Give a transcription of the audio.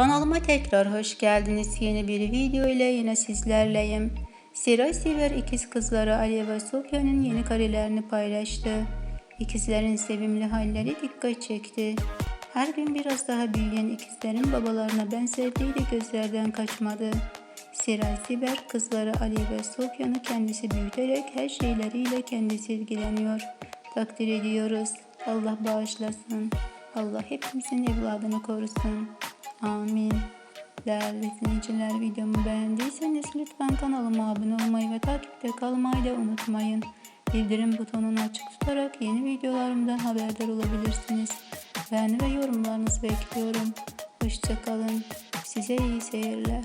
Kanalıma tekrar hoş geldiniz. Yeni bir video ile yine sizlerleyim. Siray Siver ikiz kızları Aliye ve Sofya'nın yeni karelerini paylaştı. İkizlerin sevimli halleri dikkat çekti. Her gün biraz daha büyüyen ikizlerin babalarına benzerliği de gözlerden kaçmadı. Siray Siber kızları Ali ve Sofyan'ı kendisi büyüterek her şeyleriyle kendisi ilgileniyor. Takdir ediyoruz. Allah bağışlasın. Allah hepimizin evladını korusun. Amin. Değerli izleyiciler videomu beğendiyseniz lütfen kanalıma abone olmayı ve takipte kalmayı da unutmayın. Bildirim butonunu açık tutarak yeni videolarımdan haberdar olabilirsiniz. Beğeni ve yorumlarınızı bekliyorum. Hoşçakalın. Size iyi seyirler.